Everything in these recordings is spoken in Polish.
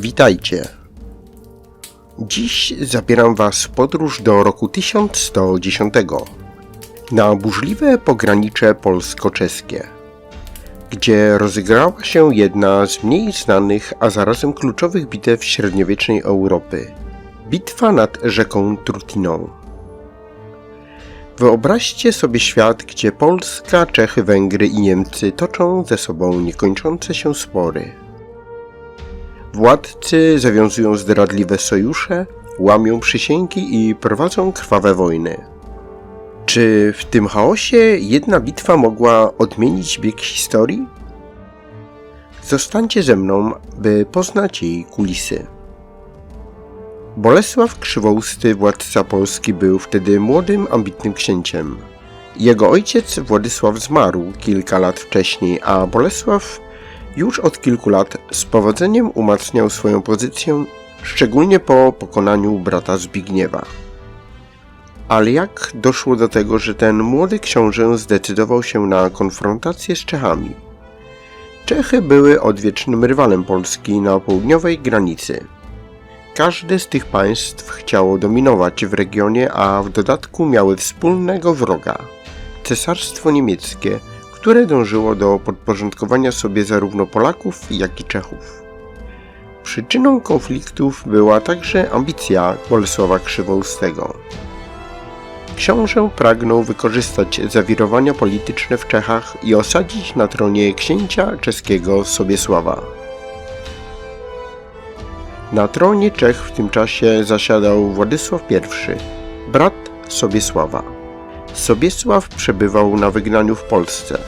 Witajcie. Dziś zabieram Was w podróż do roku 1110 na burzliwe pogranicze polsko-czeskie, gdzie rozegrała się jedna z mniej znanych, a zarazem kluczowych bitew średniowiecznej Europy bitwa nad rzeką Trutiną. Wyobraźcie sobie świat, gdzie Polska, Czechy, Węgry i Niemcy toczą ze sobą niekończące się spory. Władcy zawiązują zdradliwe sojusze, łamią przysięgi i prowadzą krwawe wojny. Czy w tym chaosie jedna bitwa mogła odmienić bieg historii? Zostańcie ze mną, by poznać jej kulisy. Bolesław Krzywousty, władca Polski, był wtedy młodym, ambitnym księciem. Jego ojciec Władysław zmarł kilka lat wcześniej, a Bolesław już od kilku lat z powodzeniem umacniał swoją pozycję, szczególnie po pokonaniu brata Zbigniewa. Ale jak doszło do tego, że ten młody książę zdecydował się na konfrontację z Czechami? Czechy były odwiecznym rywalem Polski na południowej granicy. Każde z tych państw chciało dominować w regionie, a w dodatku miały wspólnego wroga cesarstwo niemieckie, które dążyło do podporządkowania sobie zarówno Polaków, jak i Czechów. Przyczyną konfliktów była także ambicja Bolesława Krzywoustego. Książę pragnął wykorzystać zawirowania polityczne w Czechach i osadzić na tronie księcia czeskiego Sobiesława. Na tronie Czech w tym czasie zasiadał Władysław I, brat Sobiesława. Sobiesław przebywał na wygnaniu w Polsce,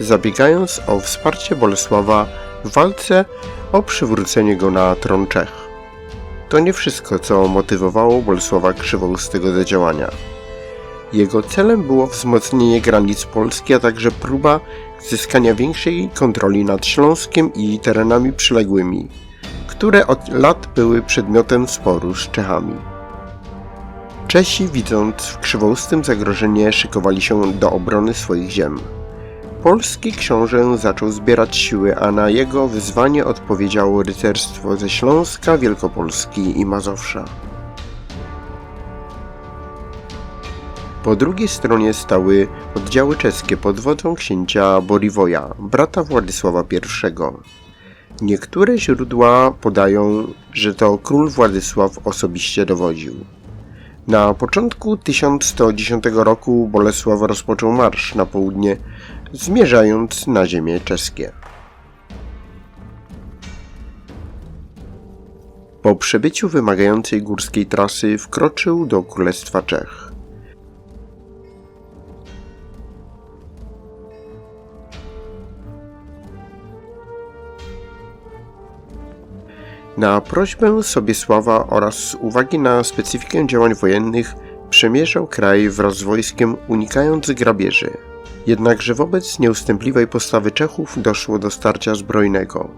zabiegając o wsparcie Bolesława w walce o przywrócenie go na tron Czech. To nie wszystko, co motywowało Bolesława Krzywoustego do działania. Jego celem było wzmocnienie granic Polski, a także próba zyskania większej kontroli nad Śląskiem i terenami przyległymi, które od lat były przedmiotem sporu z Czechami. Czesi, widząc w krzywoustym zagrożenie, szykowali się do obrony swoich ziem. Polski książę zaczął zbierać siły, a na jego wyzwanie odpowiedziało rycerstwo ze Śląska, Wielkopolski i Mazowsza. Po drugiej stronie stały oddziały czeskie pod wodzą księcia Boriwoja, brata Władysława I. Niektóre źródła podają, że to król Władysław osobiście dowodził. Na początku 1110 roku Bolesław rozpoczął marsz na południe, zmierzając na ziemię czeskie. Po przebyciu wymagającej górskiej trasy wkroczył do Królestwa Czech. Na prośbę Sobiesława oraz z uwagi na specyfikę działań wojennych przemierzał kraj wraz z wojskiem, unikając grabieży. Jednakże wobec nieustępliwej postawy Czechów doszło do starcia zbrojnego.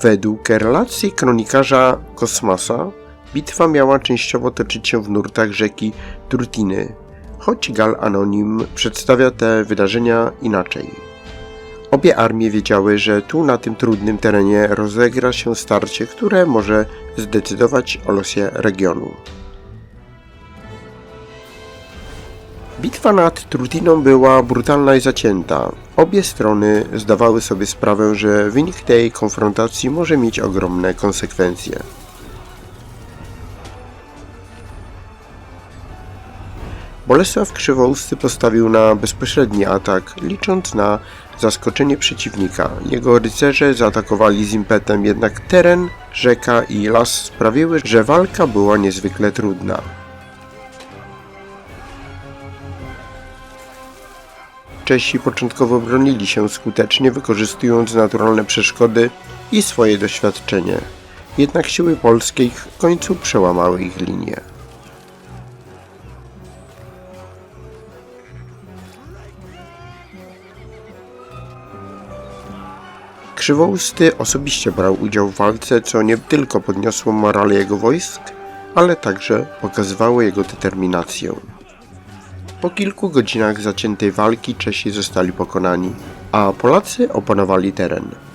Według relacji kronikarza Kosmasa, bitwa miała częściowo toczyć się w nurtach rzeki Trutiny, choć Gal Anonim przedstawia te wydarzenia inaczej. Obie armie wiedziały, że tu na tym trudnym terenie rozegra się starcie, które może zdecydować o losie regionu. Bitwa nad Trutiną była brutalna i zacięta. Obie strony zdawały sobie sprawę, że wynik tej konfrontacji może mieć ogromne konsekwencje. Bolesław Krzywousty postawił na bezpośredni atak, licząc na zaskoczenie przeciwnika. Jego rycerze zaatakowali z impetem, jednak teren, rzeka i las sprawiły, że walka była niezwykle trudna. Czesi początkowo bronili się skutecznie, wykorzystując naturalne przeszkody i swoje doświadczenie. Jednak siły polskie w końcu przełamały ich linię. Krzywousty osobiście brał udział w walce, co nie tylko podniosło morale jego wojsk, ale także pokazywało jego determinację. Po kilku godzinach zaciętej walki Czesi zostali pokonani, a Polacy opanowali teren.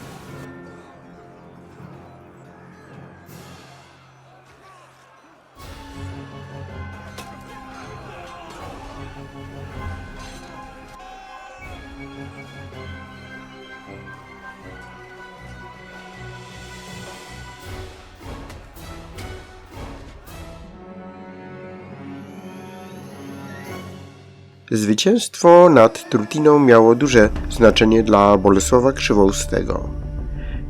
Zwycięstwo nad Trutiną miało duże znaczenie dla Bolesława Krzywoustego.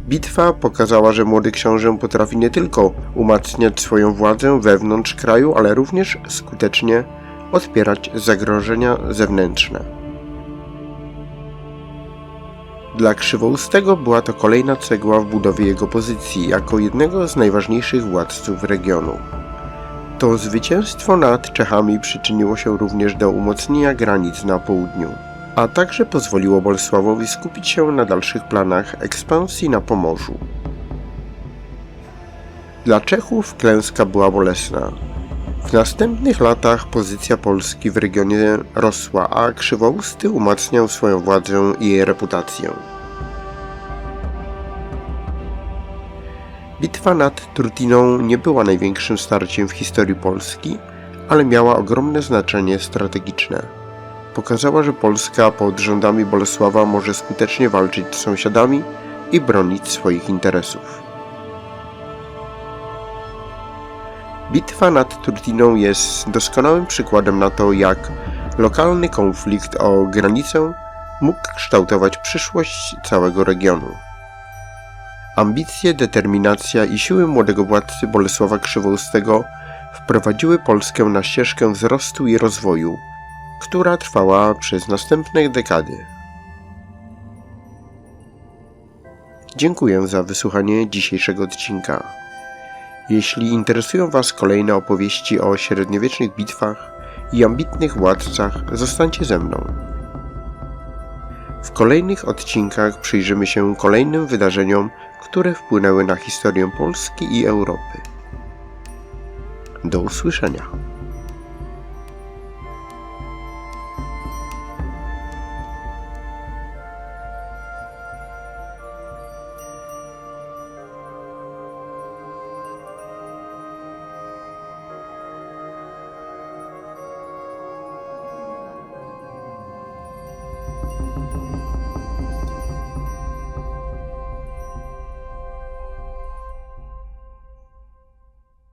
Bitwa pokazała, że młody książę potrafi nie tylko umacniać swoją władzę wewnątrz kraju, ale również skutecznie odpierać zagrożenia zewnętrzne. Dla Krzywoustego była to kolejna cegła w budowie jego pozycji jako jednego z najważniejszych władców regionu. To zwycięstwo nad Czechami przyczyniło się również do umocnienia granic na południu, a także pozwoliło Bolesławowi skupić się na dalszych planach ekspansji na Pomorzu. Dla Czechów klęska była bolesna. W następnych latach pozycja Polski w regionie rosła, a Krzywousty umacniał swoją władzę i jej reputację. Bitwa nad Trutiną nie była największym starciem w historii Polski, ale miała ogromne znaczenie strategiczne. Pokazała, że Polska pod rządami Bolesława może skutecznie walczyć z sąsiadami i bronić swoich interesów. Bitwa nad Trutiną jest doskonałym przykładem na to, jak lokalny konflikt o granicę mógł kształtować przyszłość całego regionu. Ambicje, determinacja i siły młodego władcy Bolesława Krzywoustego wprowadziły Polskę na ścieżkę wzrostu i rozwoju, która trwała przez następne dekady. Dziękuję za wysłuchanie dzisiejszego odcinka. Jeśli interesują Was kolejne opowieści o średniowiecznych bitwach i ambitnych władcach, zostańcie ze mną. W kolejnych odcinkach przyjrzymy się kolejnym wydarzeniom, które wpłynęły na historię Polski i Europy. Do usłyszenia.